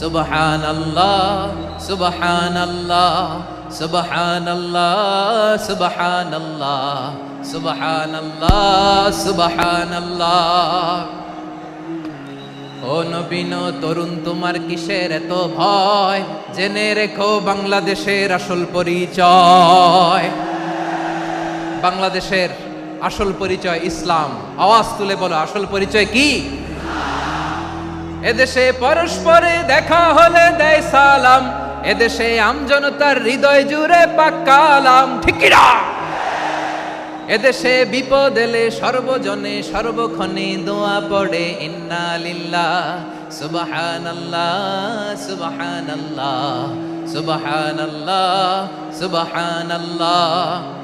সুবহান আল্লাহ সুবহান আল্লাহ সুবহান আল্লাহ সুবহান আল্লাহ সুবহান আল্লাহ সুবহান আল্লাহ ও নবীন তরুণ তোমার কিসের এত ভয়? জেনে রেখো বাংলাদেশের আসল পরিচয়। বাংলাদেশের আসল পরিচয় ইসলাম। আওয়াজ তুলে বলো, আসল পরিচয় কি? এদেশে পরস্পরে দেখা হলে দেয় সালাম। এদেশে আমজনতার হৃদয় জুড়ে পাক্কালাম ঠিকিরা এদেশে বিপদ এলে সর্বজনে সর্বক্ষণে দোয়া পড়ে, ইন্না লিল্লাহ, সুবহানাল্লাহ সুবহানাল্লাহ সুবহানাল্লাহ সুবহানাল্লাহ।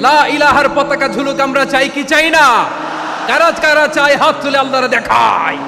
লা ইলাহার পতাকা ঝুলুক, আমরা চাই কি চাই না? কারা কারা চাই হাত তুলে আল্লাহরে দেখায়।